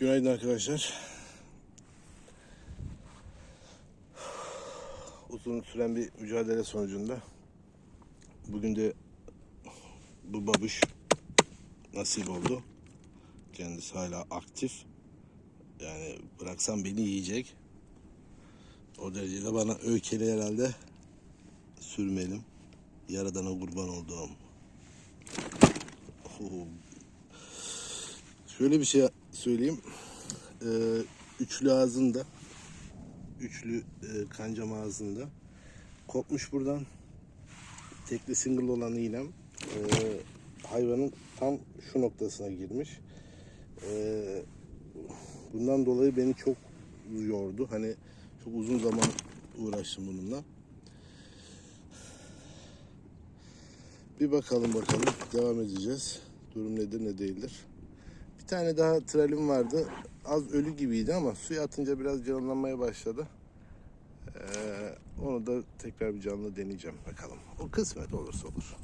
Günaydın arkadaşlar. Uzun süren bir mücadele sonucunda bugün de bu babuş nasip oldu. Kendisi hala aktif. Yani bıraksam beni yiyecek. O derecede bana öykeli herhalde sürmelim. Yaradana kurban olduğum. Oo. Şöyle bir şey söyleyeyim. Ee, üçlü ağzında, üçlü e, kancam ağzında. Kopmuş buradan. Tekli single olan iğnem e, hayvanın tam şu noktasına girmiş. E, bundan dolayı beni çok yordu. Hani çok uzun zaman uğraştım bununla. Bir bakalım bakalım. Devam edeceğiz. Durum nedir ne değildir. Tane daha tralim vardı. Az ölü gibiydi ama suya atınca biraz canlanmaya başladı. Ee, onu da tekrar bir canlı deneyeceğim bakalım. O kısmet olursa olur.